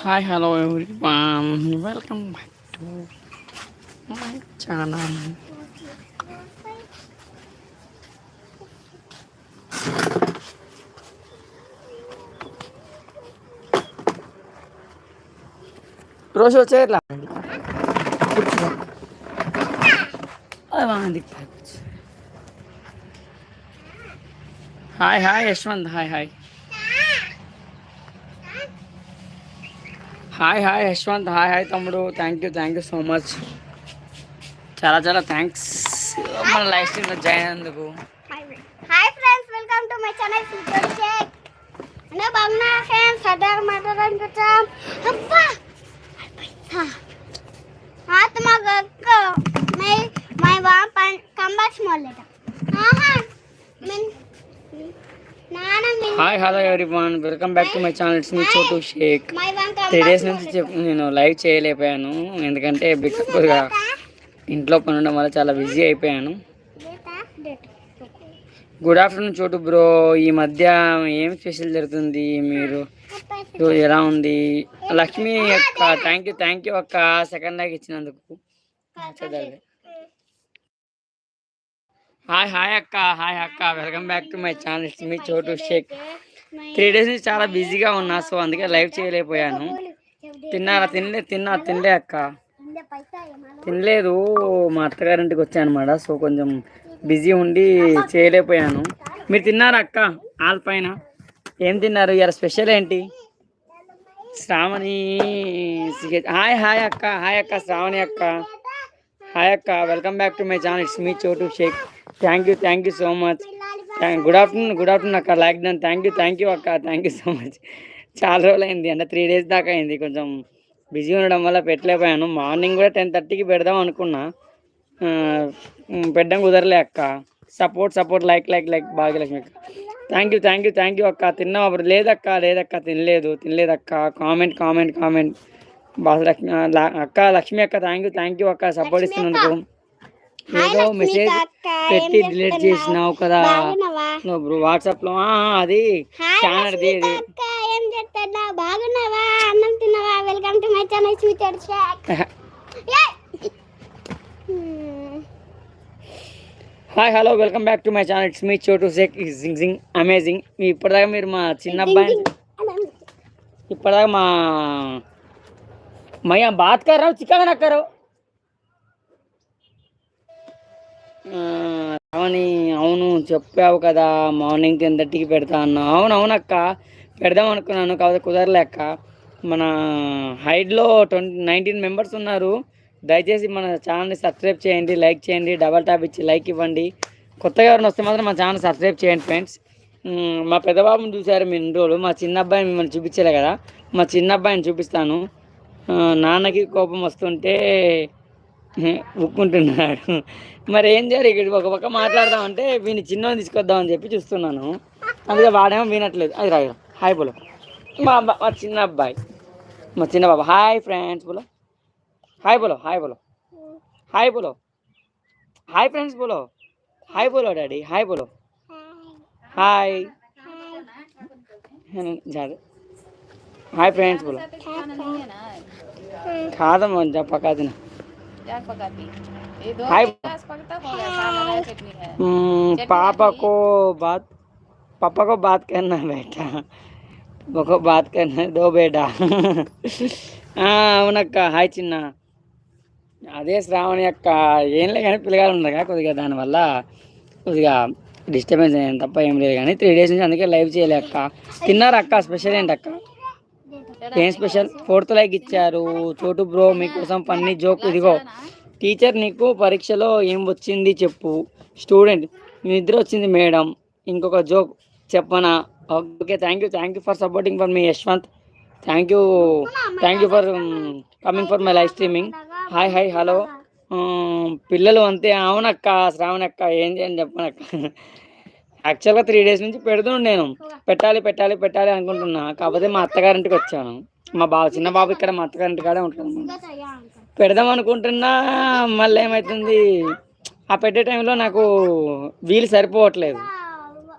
Hi hello everyone welcome back to my channel రోజు వచ్చేట్లా బాగుంది hi hi Yashwant. Hi hi. Hi hi Yashwant hi hi తమ్ముడు thank you thank you so much చాలా చాలా thanks మన life స్ట్రీమ్లో join అయినందుకు hi friends welcome to my channel future check అంటే బాగున్నా ఫ్రెండ్స్ సదర్ మదర్ అనుకుంటాం అబ్బా ఆత్మ గక్క మై మై వా కంబాక్స్ మొదలెట ఆహా hi hello one welcome back to my channel it's me Chotu shake three days నుంచి నేను లైవ్ చేయలేకపోయాను. ఎందుకంటే కొద్దిగా ఇంట్లో పని ఉండడం వల్ల చాలా బిజీ అయిపోయాను. గుడ్ ఆఫ్టర్నూన్ చోటు బ్రో ఈ మధ్య ఏం స్పెషల్ జరుగుతుంది? మీరు ఎలా ఉంది? లక్ష్మి అక్క థ్యాంక్ యూ థ్యాంక్ యూ అక్క సెకండ్ లాగ్ ఇచ్చినందుకు. చదవాలి హాయ్ హాయ్ అక్క హాయ్ అక్క. Welcome back to my channel it's me Chotu shake three days నుంచి చాలా బిజీగా ఉన్నా సో అందుకే లైవ్ చేయలేకపోయాను. తిన్నారా? తినలే తిన్నా తినలే అక్క. తినలేదు మా అత్తగారింటికి వచ్చాను అనమాట సో కొంచెం బిజీ ఉండి చేయలేకపోయాను. మీరు తిన్నారా అక్క ఆల్ పైన? ఏం తిన్నారు? ఇవాళ స్పెషల్ ఏంటి? శ్రావణి హాయ్ హాయ్ అక్క హాయ్ అక్క శ్రావణి అక్క. హాయ్ అక్క welcome back to my channel it's me Chotu shake thank you thank you so much. Good afternoon good afternoon అక్క like done thank you thank you అక్క థ్యాంక్ యూ సో మచ్. చాలా రోజులు అయింది అంటే three days దాకా అయింది. కొంచెం busy ఉండడం వల్ల పెట్టలేకపోయాను. మార్నింగ్ కూడా టెన్ థర్టీకి పెడదాం అనుకున్నా. పెట్టడం కుదరలే అక్క. Support support like like like Bhagyalakshmi అక్క. Thank you thank you thank you అక్క. తిన్నావా బ్రో? లేదక్క లేదక్క తినలేదు తినలేదక్క comment comment comment. Boss Lakshmi అక్క లక్ష్మి అక్క థ్యాంక్ యూ థ్యాంక్ యూ అక్క. సపోర్ట్ ఇస్తున్నందుకు. ఏదో మెసేజ్ పెట్టి డిలీట్ చేసినావు కదా. బాగున్నావా? బ్రో వాట్సాప్లో అది హాయ్ ఛానల్ది ఇది అక్క ఏం చేస్తున్నా బాగున్నావా? అన్నం తిన్నావా? Welcome to my channel sweeter shake hi hello welcome back to my channel it's me Chotu shake zing జింగ్ అమేజింగ్ మీ ఇప్పటిదాకా మీరు మా చిన్న అబ్బాయి ఇప్పటిదాకా మా మయ్యా బాత్ కర్రావు చికెన్ నక్కరావు అవని అవును చెప్పావు కదా మార్నింగ్ టెన్ థర్టీకి పెడతా అన్నా. అవును అవునక్క పెడదాం అనుకున్నాను కాకపోతే కుదరలేక మన హైడ్లో ట్వంటీ నైన్టీన్ మెంబర్స్ ఉన్నారు. దయచేసి మన ఛానల్ని సబ్స్క్రైబ్ చేయండి లైక్ చేయండి డబల్ ట్యాప్ ఇచ్చి లైక్ ఇవ్వండి. కొత్తగా ఎవరిని వస్తే మాత్రం మా ఛానల్ సబ్స్క్రైబ్ చేయండి ఫ్రెండ్స్. మా పెద్దబాబుని చూశారు మీ ఇన్ని రోజులు. మా చిన్న అబ్బాయిని మిమ్మల్ని చూపించలే కదా. మా చిన్న అబ్బాయిని చూపిస్తాను నాన్నకి కోపం వస్తుంటే ఉక్కుంటున్నాడు మరి ఏం చేయాలి? ఇక్కడ ఒక పక్క మాట్లాడదామంటే వీని చిన్నోని తీసుకొద్దామని చెప్పి చూస్తున్నాను. అందుకే వాడేమో వినట్లేదు. అది రాయ హాయ్ బోలో మా అబ్బా మా చిన్న అబ్బాయి. మా చిన్న బాబా. హాయ్ ఫ్రెండ్స్ బోలో హాయ్ బోలో హాయ్ బోలో హాయ్ బోలో హాయ్ ఫ్రెండ్స్ బోలో హాయ్ బోలో డాడీ. హాయ్ బోలో హాయ్ హాయ్ ఫ్రెండ్స్ బోలో కాదమ్మా పక్కా తిన पापा को बात पापा को बात करना है बेटा पापा को बात करना है, दो बेटा ఆ, అవునక్క హాయ్ చిన్న అదే శ్రావణి అక్క ఏం లేదు కానీ పిల్లగాలు ఉన్నారు కదా కొద్దిగా దానివల్ల కొద్దిగా డిస్టర్బెన్స్ అయింది తప్ప ఏం లేదు కానీ త్రీ డేస్ నుంచి అందుకే లైవ్ చేయలే అక్క తిన్నారా అక్క స్పెషల్ ఏంటి అక్క ఏం స్పెషల్ ఫోర్త్ లైక్ ఇచ్చారు. చోటు బ్రో మీకోసం ఫన్నీ జోక్ ఇదిగో. టీచర్ నీకు పరీక్షలో ఏం వచ్చింది చెప్పు. స్టూడెంట్ నిద్ర వచ్చింది మేడం. ఇంకొక జోక్ చెప్పనా? Okay thank you thank you for supporting for me Yashwant thank you thank you for coming for my live streaming hi hi hello పిల్లలు అంతే. అవునక్క శ్రావణక్క ఏం చేయని చెప్పనక్క. యాక్చువల్గా త్రీ డేస్ నుంచి పెడుతున్నాను నేను. పెట్టాలి పెట్టాలి పెట్టాలి అనుకుంటున్నా. కాకపోతే మా అత్తగారింటికి వచ్చాను. మా బాబు చిన్న బాబు ఇక్కడ మా అత్తగారింటి కాడే ఉంటాను పెడదాం అనుకుంటున్నా మళ్ళీ ఏమవుతుంది ఆ పెట్టే టైంలో నాకు వీలు సరిపోవట్లేదు.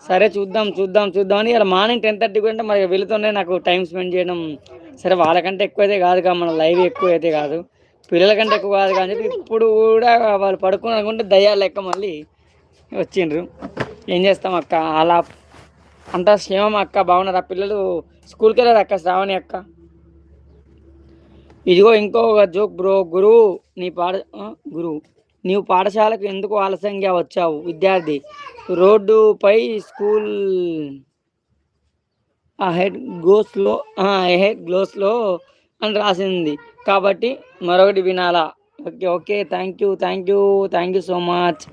సరే చూద్దాం చూద్దాం చూద్దాం అని ఇలా మార్నింగ్ టెన్ థర్టీకి అంటే మరి వెళుతూనే నాకు టైం స్పెండ్ చేయడం సరే వాళ్ళకంటే ఎక్కువ అయితే కాదు కదా మన లైవ్ ఎక్కువ అయితే కాదు. పిల్లల కంటే ఎక్కువ కాదు కానీ చెప్పి ఇప్పుడు కూడా వాళ్ళు పడుకుని అనుకుంటే దయ్యాలు లెక్క మళ్ళీ. వచ్చిండ్రు. ఏం చేస్తాం అక్క? అలా అంతా క్షేమం అక్క బాగున్నారా? పిల్లలు స్కూల్కి వెళ్ళారు అక్క? శ్రావణి అక్క? ఇదిగో ఇంకొక జోక్ బ్రో గురువు నీ పాఠ గురువు నీవు పాఠశాలకు ఎందుకు ఆలస్యంగా వచ్చావు? విద్యార్థి రోడ్డుపై స్కూల్ హెడ్ గోస్లో హెడ్ గ్లోస్లో అని రాసింది. కాబట్టి మరొకటి వినాలా? Okay okay thank you thank you thank you so much.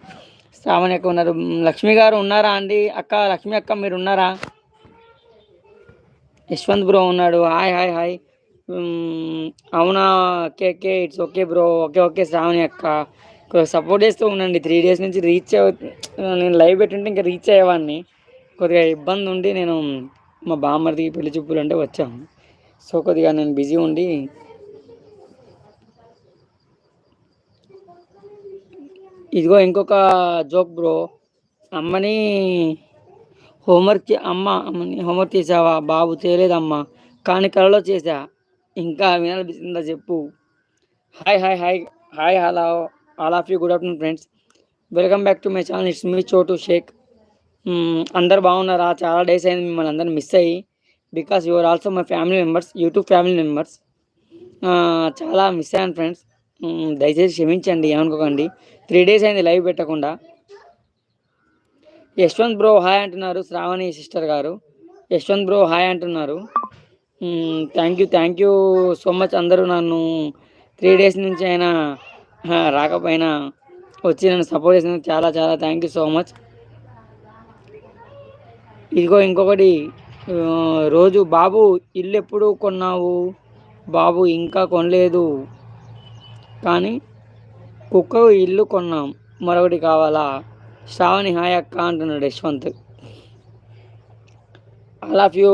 Shravani అక్క ఉన్నారు. లక్ష్మి గారు ఉన్నారా అండి? అక్క లక్ష్మి అక్క మీరు ఉన్నారా? యశ్వంత్ బ్రో ఉన్నాడు. Hi hi hi. అవునా? Okay okay. It's okay bro. Okay okay Shravani అక్క. సపోర్ట్ చేస్తూ ఉండండి. త్రీ డేస్ నుంచి రీచ్ నేను లైవ్ పెట్టుంటే ఇంకా రీచ్ అయ్యేవాడిని. కొద్దిగా ఇబ్బంది ఉండి నేను మా బామ్మర్దికి పెళ్ళి చూపులు అంటే వచ్చాము. సో కొద్దిగా నేను బిజీ ఉండి ఇదిగో ఇంకొక జోక్ బ్రో. అమ్మని హోంవర్క్ అమ్మ అమ్మని హోంవర్క్ చేసావా? బాబు చేయలేదమ్మా. కానీ కళలో చేసా ఇంకా వినాలనిపిస్తుందా చెప్పు. Hi hi hi hi hello all of you good afternoon friends. Welcome back to my channel. It's me Chotu shake. అందరు బాగున్నారా? చాలా డేస్ అయింది మిమ్మల్ని అందరిని మిస్ అయ్యి. Because your also my family members YouTube family members. చాలా miss అయ్యాను friends. దయచేసి క్షమించండి ఏమనుకోకండి. త్రీ డేస్ అయింది లైవ్ పెట్టకుండా. యశ్వంత్ బ్రో హాయ్ అంటున్నారు శ్రావణి సిస్టర్ గారు. యశ్వంత్ బ్రో హాయ్ అంటున్నారు. Thank you thank you so much అందరూ నన్ను త్రీ డేస్ నుంచి అయినా రాకపోయినా వచ్చి నన్ను సపోర్ట్ చేసినందుకు చాలా చాలా థ్యాంక్ యూ సో మచ్ ఇదిగో ఇంకొకటి రోజు బాబు ఇల్లు ఎప్పుడు కొన్నావు? బాబు ఇంకా కొనలేదు. కానీ కుక్కకు ఇల్లు కొన్నాం. మరొకటి కావాలా? శ్రావణి హాయ్ అక్క అంటున్నాడు Yashwant. All of you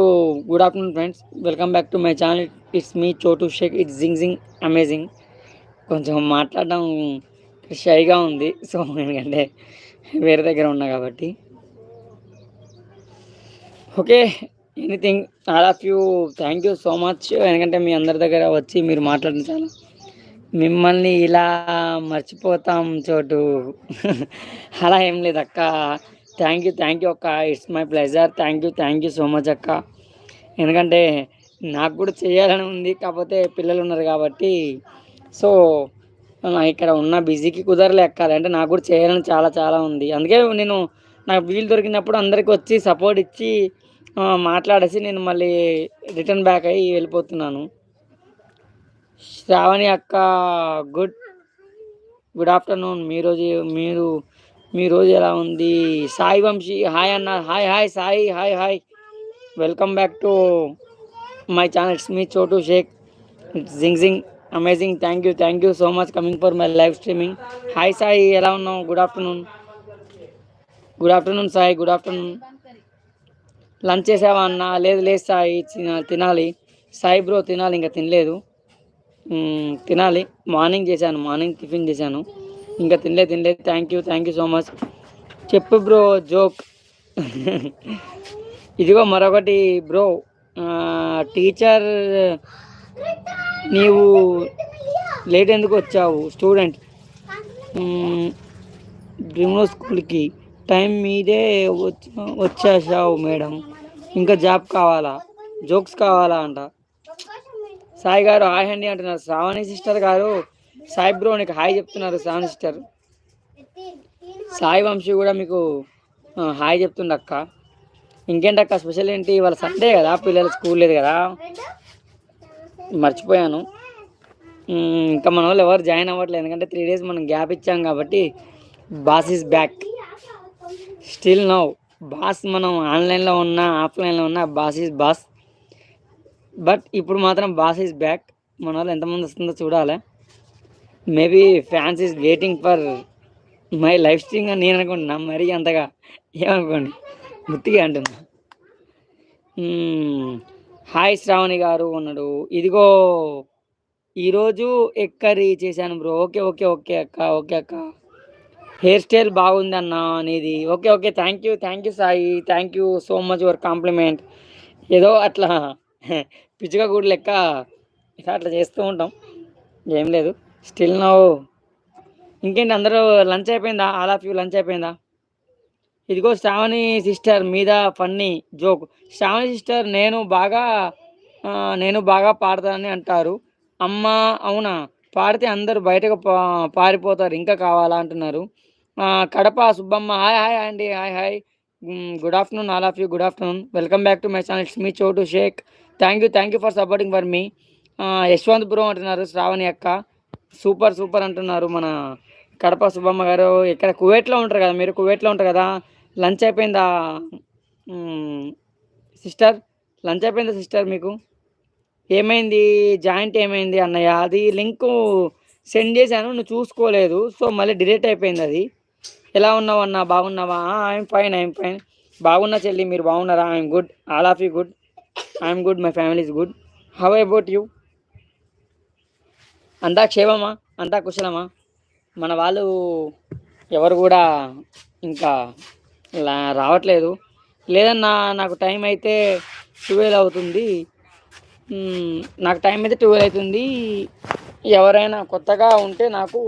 good afternoon friends welcome back to my channel it's me Chotu shake it's జింగ్ జింగ్ అమేజింగ్ కొంచెం మాట్లాడడం షైగా ఉంది. సో ఎందుకంటే వేరే దగ్గర ఉన్నా కాబట్టి. Okay anything all of you thank you so much ఎందుకంటే మీ అందరి దగ్గర వచ్చి మీరు మాట్లాడిన చాలా మిమ్మల్ని ఇలా మర్చిపోతాం చోటు. అలా ఏం లేదు అక్క థ్యాంక్ యూ థ్యాంక్ యూ అక్క. It's my pleasure thank you thank you so much అక్క. ఎందుకంటే నాకు కూడా చేయాలని ఉంది కాకపోతే పిల్లలు ఉన్నారు కాబట్టి. సో నా ఇక్కడ ఉన్న బిజీకి కుదరలే ఎక్కాలి అంటే నాకు కూడా చేయాలని చాలా చాలా ఉంది. అందుకే నేను నాకు వీలు దొరికినప్పుడు అందరికి వచ్చి సపోర్ట్ ఇచ్చి మాట్లాడేసి నేను మళ్ళీ రిటర్న్ బ్యాక్ అయ్యి వెళ్ళిపోతున్నాను. శ్రావణి అక్క గుడ్ గుడ్ ఆఫ్టర్నూన్. మీ రోజు మీరు మీ రోజు ఎలా ఉంది? సాయి వంశీ హాయ్ అన్న hi hi Sai hi hi. Welcome back to my channel it's me Chotu shake zing zing amazing thank you thank you so much coming for my live streaming hi Sai ఎలా ఉన్నావు? Good afternoon good afternoon Sai good afternoon lunch చేసావా అన్న? లేదు లేదు సాయి తినాలి. Sai bro తినాలి. ఇంకా తినలేదు. తినాలి. మార్నింగ్ చేశాను మార్నింగ్ టిఫిన్ చేశాను. ఇంకా తినలే తినలే. Thank you thank you so much చెప్పు బ్రో జోక్ ఇదిగో మరొకటి బ్రో టీచర్ నీవు లేట్ ఎందుకు వచ్చావు? స్టూడెంట్ డ్రీమ్లో స్కూల్కి టైం మీదే వచ్చ- వచ్చేసావు మేడం ఇంకా జాబ్ కావాలా? జోక్స్ కావాలా అంట. సాయి గారు హాయ్ అండి అంటున్నారు. శ్రావణి సిస్టర్ గారు సాయి బ్రో నీకు హాయ్ చెప్తున్నారు శ్రావణి సిస్టర్. సాయి వంశీ కూడా మీకు హాయ్ చెప్తుంది అక్క. ఇంకేంటక్క స్పెషల్ ఏంటి? వాళ్ళ సండే కదా పిల్లలు స్కూల్ లేదు కదా. మర్చిపోయాను. ఇంకా మన వాళ్ళు ఎవరు జాయిన్ అవ్వట్లేదు. ఎందుకంటే త్రీ డేస్ మనం గ్యాప్ ఇచ్చాం కాబట్టి boss is back. Still now boss మనం ఆన్లైన్లో ఉన్నా ఆఫ్లైన్లో ఉన్నా బాస్ ఈజ్ బాస్. బట్ ఇప్పుడు మాత్రం బాస్ ఈజ్ బ్యాక్ మన వాళ్ళు ఎంతమంది వస్తుందో చూడాలి. Maybe fans is waiting for my life stream అని నేను అనుకుంటున్నా. మరీ అంతగా ఏమనుకోండి. గుర్తిగా అంటున్నా. Hmm. హాయ్ శ్రావణి గారు ఉన్నాడు. ఇదిగో ఈరోజు ఎక్కరి చేశాను బ్రో. ఓకే ఓకే ఓకే అక్క ఓకే అక్క. హెయిర్ స్టైల్ బాగుంది అన్న అనేది okay okay thank you thank you Sai. Thank you so much your compliment ఏదో అట్లా. పిచ్చుక కూడా లెక్క ఇలా అట్లా చేస్తూ ఉంటాం. ఏం లేదు. స్టిల్ నో ఇంకేంటి అందరూ లంచ్ అయిపోయిందా? ఆల్ ఆఫ్ యూ లంచ్ అయిపోయిందా? ఇదిగో శ్రావణి సిస్టర్ మీద ఫన్నీ జోక్. శ్రావణి సిస్టర్ నేను బాగా నేను బాగా పాడతానని అంటారు. అమ్మ అవునా? పాడితే అందరూ బయటకు పా- పారిపోతారు. ఇంకా కావాలా అంటున్నారు. కడప సుబ్బమ్మ హాయ్ హాయ్ అండి. Hi hi. Good afternoon all of you good afternoon welcome back to my channel it's me Chotu shake thank you thank you for supporting for me. Yashwant అంటున్నారు శ్రావణి అక్క. సూపర్ సూపర్ అంటున్నారు మన కడప సుబ్బమ్మ గారు. ఇక్కడ కువైట్లో ఉంటారు కదా మీరు కువైట్లో ఉంటారు కదా. లంచ్ అయిపోయిందా? సిస్టర్ లంచ్ అయిపోయిందా సిస్టర్ మీకు? ఏమైంది? జాయింట్ ఏమైంది అన్నయ్య? అది లింక్ సెండ్ చేశాను నువ్వు చూసుకోలేదు. సో మళ్ళీ డిలీట్ అయిపోయింది అది. ఎలా ఉన్నావు అన్న? బాగున్నావా? ఐఎమ్ ఫైన్ ఐఎమ్ ఫైన్ బాగున్నా చెల్లి మీరు బాగున్నారా? I'm good all of you good I'm good my family is good how about you అంతా క్షేమమా? అంతా కుశలమా? మన వాళ్ళు ఎవరు కూడా ఇంకా రావట్లేదు. లేదన్నా నాకు టైం అయితే ట్వెల్వ్ అవుతుంది. నాకు టైం అయితే ట్వెల్వ్ అవుతుంది. ఎవరైనా కొత్తగా ఉంటే నాకు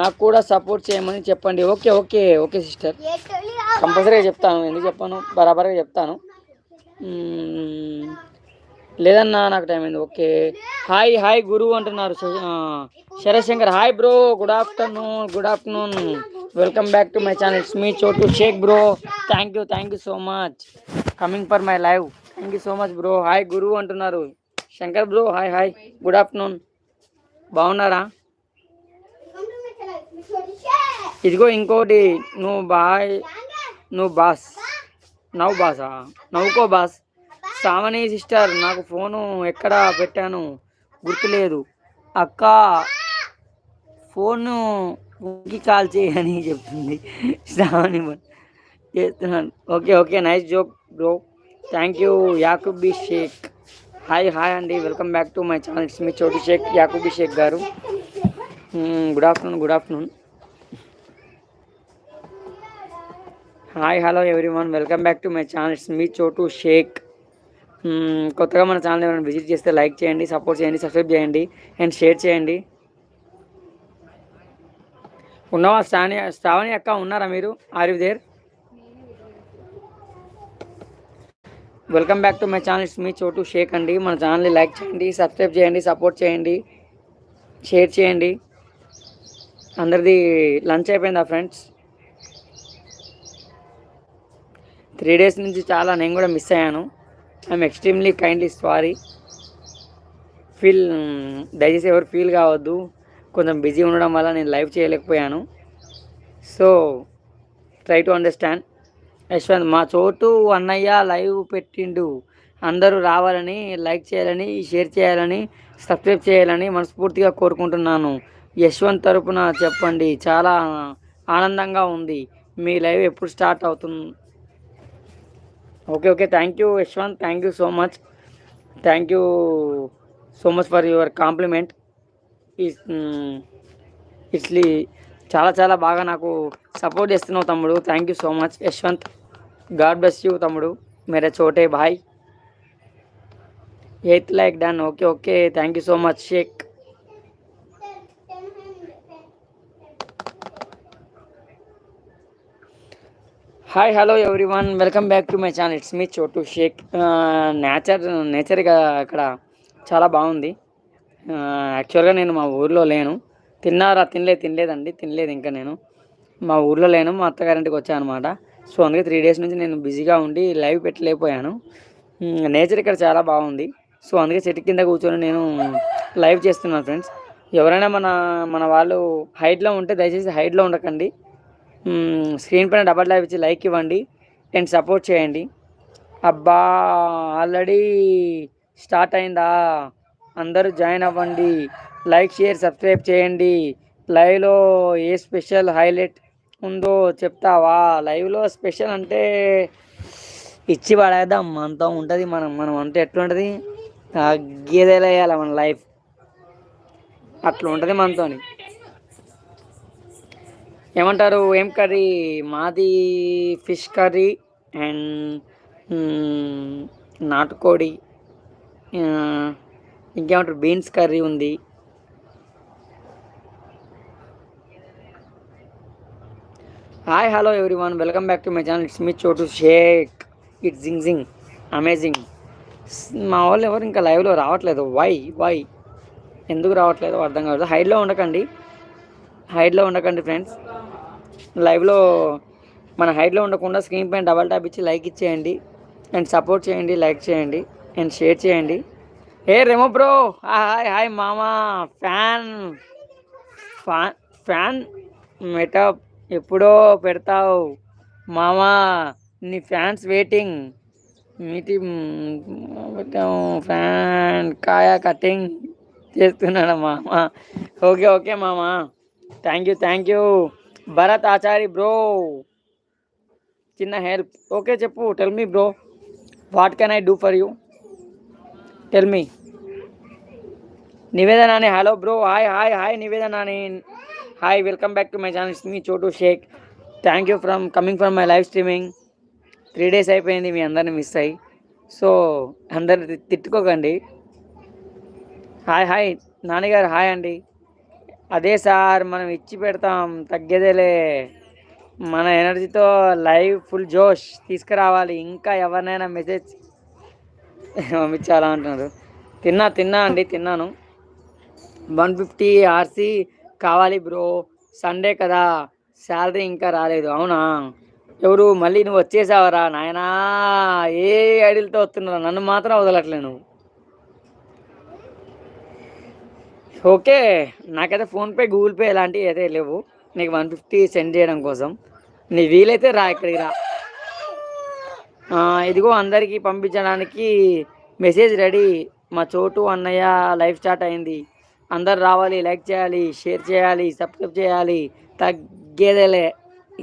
నాకు కూడా సపోర్ట్ చేయమని చెప్పండి. Okay okay okay sister. కంపల్సరీగా చెప్తాను. ఎందుకు చెప్పాను? బరాబర్గా చెప్తాను. లేదన్నా నాకు టైం అయింది. ఓకే. హాయ్ హాయ్ గురువు అంటున్నారు. శరశంకర్. Shankar hi bro good afternoon good afternoon welcome back to my channel it's me Chotu Shaik bro thank you thank you so much coming for my live thank you so much bro hi గురువు అంటున్నారు. Shankar bro hi hi good afternoon బాగున్నారా? ఇదిగో ఇంకోటి. నువ్వు boy నువ్వు boss. నవ్వు బాసా నవ్వుకో బాస్. శ్రావణి సిస్టర్ నాకు ఫోను ఎక్కడ పెట్టాను? గుర్తులేదు. అక్క ఫోను ఊరికి కాల్ చేయని చెప్తుంది శ్రావణి చేస్తున్నాను. Okay okay nice joke bro. Thank you Yakubi Shaik. Hi hi అండి. Welcome back to my channel. It's me Chotu Shaik Yakubi Shaik గారు. Good afternoon good afternoon. Hi hello everyone. Welcome back to my channel. It's me Chotu Shaik. కొత్తగా మన channel ఏమైనా visit చేస్తే like చేయండి support చేయండి subscribe చేయండి and share చేయండి. ఉన్నావా? శ్రావణి శ్రావణి అక్క ఉన్నారా మీరు? Are you there? Welcome back to my channel. It's me Chotu Shaik అండి. మన ఛానల్ని లైక్ చేయండి సబ్స్క్రైబ్ చేయండి సపోర్ట్ చేయండి షేర్ చేయండి. అందరిది లంచ్ అయిపోయిందా ఫ్రెండ్స్? త్రీ డేస్ నుంచి చాలా నేను కూడా మిస్ అయ్యాను. I'm extremely kindly sorry feel దయచేసి ఎవరు ఫీల్ కావద్దు. కొంచెం బిజీ ఉండడం వల్ల నేను లైవ్ చేయలేకపోయాను. So try to understand Yashwant మా చోటు అన్నయ్య లైవ్ పెట్టిండు. అందరూ రావాలని లైక్ చేయాలని షేర్ చేయాలని సబ్స్క్రైబ్ చేయాలని మనస్ఫూర్తిగా కోరుకుంటున్నాను. యశ్వంత్ తరపున చెప్పండి. చాలా ఆనందంగా ఉంది. మీ లైవ్ ఎప్పుడు స్టార్ట్ అవుతుంది? Okay okay thank you Yashwant thank you so much thank you so much for your compliment ఇట్లీ చాలా చాలా బాగా నాకు సపోర్ట్ చేస్తున్నావు తమ్ముడు. Thank you so much Yashwant God bless you తమ్ముడు. మేరే చోటే భాయ్ eighth like done okay okay thank you so much Shaik hi hello every welcome back to my channel it's me Chotu Shaik nature నేచర్గా అక్కడ చాలా బాగుంది. Uh, యాక్చువల్గా నేను మా ఊర్లో లేను. తిన్నారా? తినలేదు తినలేదండి. తినలేదు ఇంకా నేను. మా ఊర్లో లేను మా అత్తగారింటికి వచ్చాను అనమాట సో అందుకే త్రీ డేస్ నుంచి నేను బిజీగా ఉండి లైవ్ పెట్టలేకపోయాను. Hmm, నేచర్ ఇక్కడ చాలా బాగుంది. సో అందుకే చెట్టు కింద కూర్చొని నేను లైవ్ చేస్తున్నాను ఫ్రెండ్స్ ఎవరైనా మన మన వాళ్ళు హైట్లో ఉంటే దయచేసి హైట్లో ఉండకండి. స్క్రీన్ పైన డబల్ లైవ్ ఇచ్చి లైక్ ఇవ్వండి అండ్ సపోర్ట్ చేయండి. అబ్బా ఆల్రెడీ స్టార్ట్ అయిందా? అందరూ జాయిన్ అవ్వండి. లైక్ షేర్ సబ్స్క్రైబ్ చేయండి. లైవ్లో ఏ స్పెషల్ హైలైట్ ఉందో చెప్తావా? లైవ్లో స్పెషల్ అంటే ఇచ్చి పడేద్దాం. అంత ఉంటుంది మనం మనం అంటే ఎట్లుంటుంది? గేదెలు వేయాలి మన లైఫ్. అట్లా ఉంటుంది మనతోని. ఏమంటారు? ఏం కర్రీ? మాది ఫిష్ కర్రీ అండ్ నాటుకోడి. ఇంకేమంటారు? బీన్స్ కర్రీ ఉంది. Hi hello every welcome back to my channel. It's me Chotu Shaik. It's జింగ్ జింగ్. అమేజింగ్. మా వాళ్ళు ఎవరు ఇంకా లైవ్లో రావట్లేదు. Why why. ఎందుకు రావట్లేదు అర్థం కావట్లేదు. హైట్లో ఉండకండి. హైట్లో ఉండకండి ఫ్రెండ్స్. లైవ్లో మన హైట్లో ఉండకుండా స్క్రీన్ పైన డబల్ ట్యాప్ ఇచ్చి లైక్ ఇచ్చేయండి. అండ్ సపోర్ట్ చేయండి లైక్ చేయండి అండ్ షేర్ చేయండి. ఏ రెమో బ్రో హాయ్ హాయ్ మామా ఫ్యాన్ ఫ్యాన్ ఫ్యాన్ మెటప్ ఎప్పుడో పెడతావు? మామా నీ ఫ్యాన్స్ వెయిటింగ్. మీటి పెట్టాము ఫ్యాన్ కాయ కటింగ్ చేస్తున్నాడు మామ? ఓకే ఓకే మామ. Thank you thank you Bharat Achari bro చిన్న హెల్ప్ ఓకే చెప్పు. Tell me bro what can I do for you tell me నివేదనాని hello bro hi hi hi నివేదనాని hi welcome back to my channel me Chotu Shaik thank you from coming from my live streaming three days అయిపోయింది మీ అందరిని miss అయ్యి. So అందరిని తిట్టుకోకండి. Hi hi నాన్నగారు hi అండి. అదే sir మనం ఇచ్చి పెడతాం. తగ్గేదేలే. మన ఎనర్జీతో లైవ్ ఫుల్ జోష్ తీసుకురావాలి. ఇంకా ఎవరినైనా మెసేజ్ పంపించాలా అంటున్నారు తిన్నా తిన్నా అండి తిన్నాను. వన్ ఫిఫ్టీ ఆర్సీ కావాలి బ్రో. సండే కదా. శాలరీ ఇంకా రాలేదు. అవునా? ఎవరు మళ్ళీ నువ్వు వచ్చేసావరా నాయనా? ఏ ఐడిలతో వస్తున్నారా నన్ను మాత్రం వదలట్లే నువ్వు. ఓకే నాకైతే ఫోన్పే గూగుల్ పే ఇలాంటివి అయితే లేవు. నీకు వన్ ఫిఫ్టీ సెండ్ చేయడం కోసం. నీ వీలైతే రా ఇక్కడికి రా. ఇదిగో అందరికీ పంపించడానికి మెసేజ్ రెడీ. మా చోటు అన్నయ్య లైవ్ స్టార్ట్ అయింది. అందరు రావాలి లైక్ చేయాలి షేర్ చేయాలి సబ్స్క్రైబ్ చేయాలి. తగ్గేదేలే.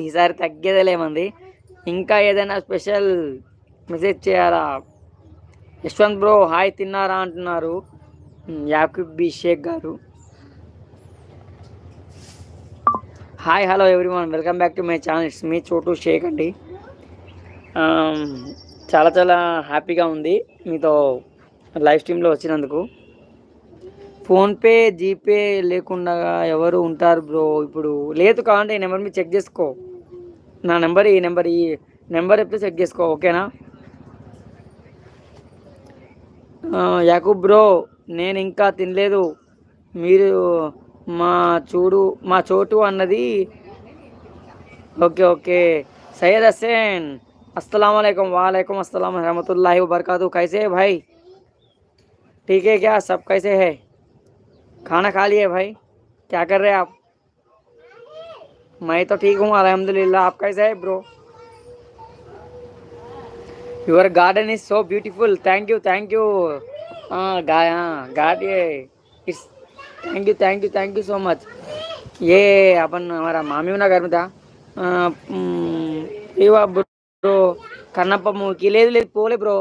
ఈసారి తగ్గేదేలే మంది. ఇంకా ఏదైనా స్పెషల్ మెసేజ్ చేయాలా? యశ్వంత్ బ్రో హాయ్ తిన్నారా అంటున్నారు. యాక్యూబ్ బి షేక్ గారు. Hi hello everyone. Welcome back to my channel. It's me Chotu Shaik అండి. చాలా చాలా హ్యాపీగా ఉంది మీతో లైవ్ స్ట్రీమ్లో వచ్చినందుకు. ఫోన్పే జీపే లేకుండా ఎవరు ఉంటారు బ్రో? ఇప్పుడు లేదు కావాలంటే ఈ నెంబర్ మీద చెక్ చేసుకో. నా నెంబర్ ఈ నెంబర్ ఈ నెంబర్ ఎప్పుడు చెక్ చేసుకో ఓకేనా? ఆ, యాకూబ్ బ్రో నేను ఇంకా తినలేదు మీరు మా చూడు మా చోటు అన్నది ఓకే ఓకే సయ్యద్ हसैन अस्सलाम वालेकुम वालेकुम अस्सलाम रहमतुल्लाहि व बरकातहू कैसे है भाई ठीक है क्या सब कैसे है खाना खा लिए भाई क्या कर रहे हैं आप मैं तो ठीक हूँ अल्हम्दुलिल्लाह आप कैसे है bro your garden is so beautiful thank you thank you हाँ गा हाँ गार्ड ये इस thank you thank you thank you so much ये अपन हमारा मामी ना घर में था ఆ, మ్, ఇవా బ్రో కన్నప్ప మూవీకి లేదు లేదు పోలే బ్రో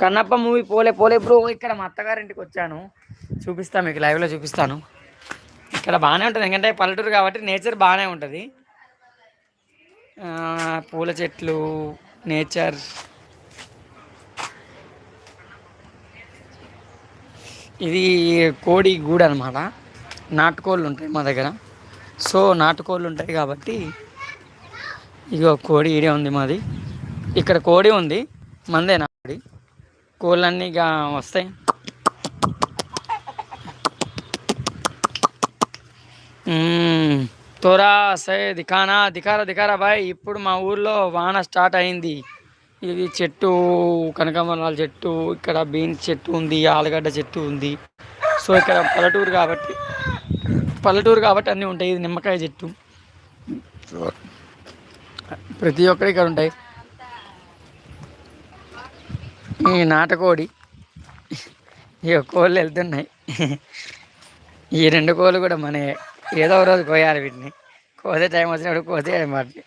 కన్నప్ప మూవీ పోలే పోలే బ్రో ఇక్కడ మా అత్తగారింటికి వచ్చాను చూపిస్తాను మీకు లైవ్లో చూపిస్తాను ఇక్కడ బాగానే ఉంటుంది ఎందుకంటే పల్లెటూరు కాబట్టి నేచర్ బాగానే ఉంటుంది ఆ, పూల చెట్లు నేచర్ ఇది కోడి గూడు అనమాట నాటుకోళ్ళు ఉంటాయి మా దగ్గర. సో నాటుకోళ్ళు ఉంటాయి కాబట్టి ఇగో కోడి ఈడే ఉంది మాది. ఇక్కడ కోడి ఉంది. మందే కోడి? కోళ్ళన్నీ ఇక వస్తాయి. తోరా సే దిఖానా దిఖారా దిఖారా బాయ్. ఇప్పుడు మా ఊర్లో వాన స్టార్ట్ అయింది. ఇది చెట్టు కనకాంబరాల చెట్టు ఇక్కడ బీన్స్ చెట్టు ఉంది ఆలుగడ్డ చెట్టు ఉంది. సో ఇక్కడ పల్లెటూరు కాబట్టి పల్లెటూరు కాబట్టి అన్నీ ఉంటాయి. ఇది నిమ్మకాయ చెట్టు. ప్రతి ఒక్కరి ఇక్కడ ఉంటాయి. ఈ నాటకోడి ఈ కోళ్ళు వెళ్తున్నాయి. ఈ రెండు కోళ్ళు కూడా మన ఏదో ఒక రోజు కోయాలి వీటిని. కోసే టైం వచ్చినప్పుడు కోసే వాటిని.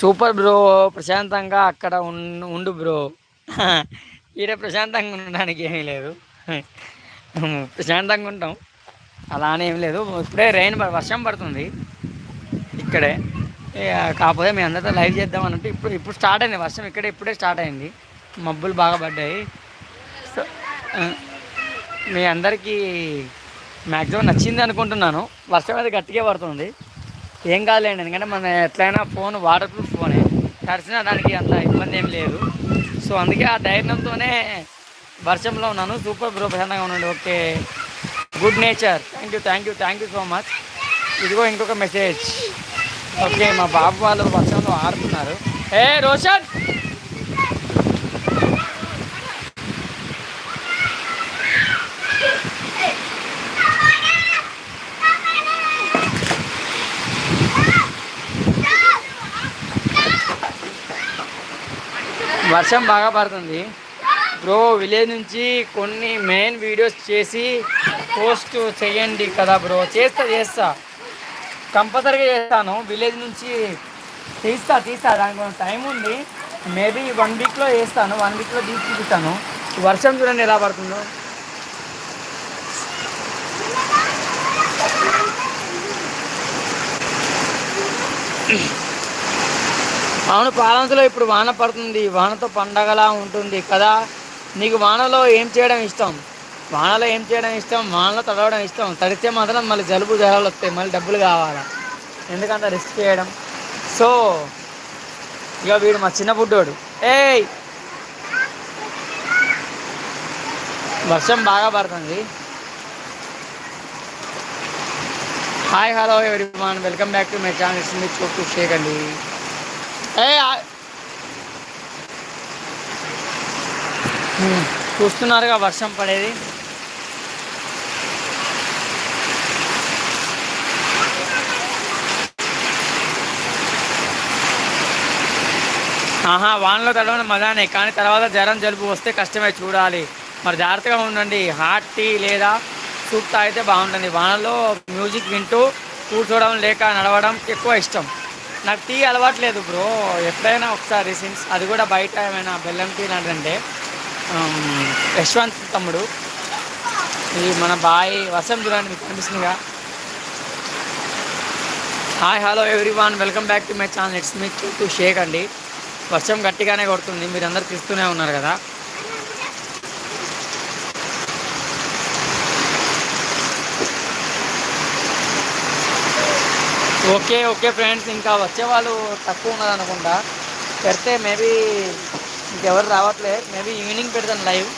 సూపర్ బ్రో ప్రశాంతంగా అక్కడ ఉండు బ్రో. ఈడ ప్రశాంతంగా ఉండడానికి ఏమీ లేదు. ప్రశాంతంగా ఉంటాం. అలా అని ఏం లేదు. ఇప్పుడే రెయిన్ వర్షం పడుతుంది. ఇక్కడే. కాకపోతే మేము అందరితో లైవ్ చేద్దాం అన్నట్టు ఇప్పుడు ఇప్పుడు స్టార్ట్ అయింది. వర్షం ఇక్కడే ఇప్పుడే స్టార్ట్ అయింది. మబ్బులు బాగా పడ్డాయి. సో మీ అందరికీ మ్యాక్సిమం నచ్చింది అనుకుంటున్నాను. వర్షం అయితే గట్టిగా పడుతుంది. ఏం కాదులేండి ఎందుకంటే మన ఎట్లయినా ఫోన్ వాటర్ ప్రూఫ్ ఫోనే. తడిసినా దానికి అంత ఇబ్బంది ఏం లేదు. సో అందుకే ఆ ధైర్యంతోనే వర్షంలో ఉన్నాను. సూపర్ బ్రో ప్రశాంతంగా ఉండండి. Okay. Good nature. Thank you thank you thank you so much ఇదిగో ఇంకొక మెసేజ్ ఓకే మా బాబు వాళ్ళు వర్షంలో ఆడుతున్నారు ఏ రోషన్! వర్షం బాగా పడుతుంది. బ్రో విలేజ్ నుంచి కొన్ని మెయిన్ వీడియోస్ చేసి పోస్ట్ చేయండి కదా బ్రో చేస్తా చేస్తా. కంపల్సరీగా చేస్తాను. విలేజ్ నుంచి తీస్తా తీస్తా. దానికి కొంచెం టైం ఉంది. మేబీ వన్ వీక్లో వేస్తాను వన్ వీక్లో తీసి చూపిస్తాను. వర్షం చూడండి ఎలా పడుతుందో. అవును పాలంతలో ఇప్పుడు వాన పడుతుంది. వానతో పండగలా ఉంటుంది కదా. నీకు వానలో ఏం చేయడం ఇష్టం? వానలో ఏం చేయడం ఇష్టం? వానలో తడవడం ఇష్టం? తడితే మాత్రం మళ్ళీ జలుబు జ్వరాలు వస్తాయి. మళ్ళీ డబ్బులు కావాలా? ఎందుకంత రిస్క్ చేయడం? సో ఇక వీడు మా చిన్న బుడ్డోడు. ఏయ్! వర్షం బాగా పడుతుంది. Hi hello everyone welcome back to my channel. Me Chotu Shaik అండి చూస్తున్నారుగా వర్షం పడేది. ఆహా వానలో తడవడం మజానే కానీ తర్వాత జ్వరం జలుబు వస్తే కష్టమే చూడాలి. మరి జాగ్రత్తగా ఉండండి. హాట్ టీ లేదా సూప్ తాగితే బాగుంటుంది. వానలో మ్యూజిక్ వింటూ కూర్చోవడం లేక నడవడం ఎక్కువ ఇష్టం. నాకు టీ అలవాట్లేదు బ్రో. ఎప్పుడైనా ఒకసారి సిన్స్ అది కూడా బయట ఏమైనా బెల్లం టీ అంటే um, యశ్వంత్ తమ్ముడు. ఇది మన బాయ్ వర్షం చూడండి మీకు కనిపిస్తుందిగా. Hi hello everyone welcome back to my channel it's me to Shaik అండి. వర్షం గట్టిగానే కొడుతుంది. మీరు అందరు తీస్తూనే ఉన్నారు కదా. Okay okay friends. ఇంకా వచ్చే వాళ్ళు తక్కువ ఉన్నది అనుకుంటా. పెడితే మేబీ ఇంకెవరు రావట్లే. మేబీ ఈవినింగ్ పెడతాను live.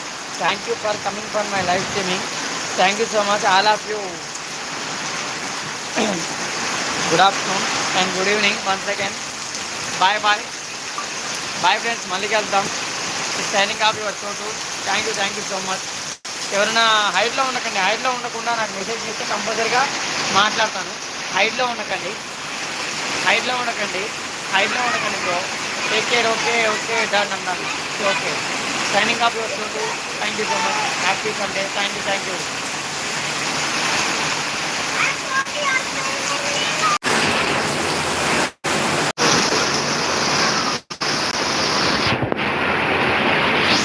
Thank you for coming for my live streaming thank you so much all of you good afternoon and good evening one second bye bye bye friends మళ్ళీ కలుద్దాం. Signing off your Chotu thank you thank you so much ఎవరైనా హైట్లో ఉండకండి. హైట్లో ఉండకుండా నాకు message చేస్తే కంపల్సరీగా మాట్లాడతాను. హైట్లో ఉండకండి. హైట్లో ఉండకండి. హైట్లో ఉండకండి bro. Take care okay okay done అన్నాను okay signing off your thank you so much happy Sunday thank you thank you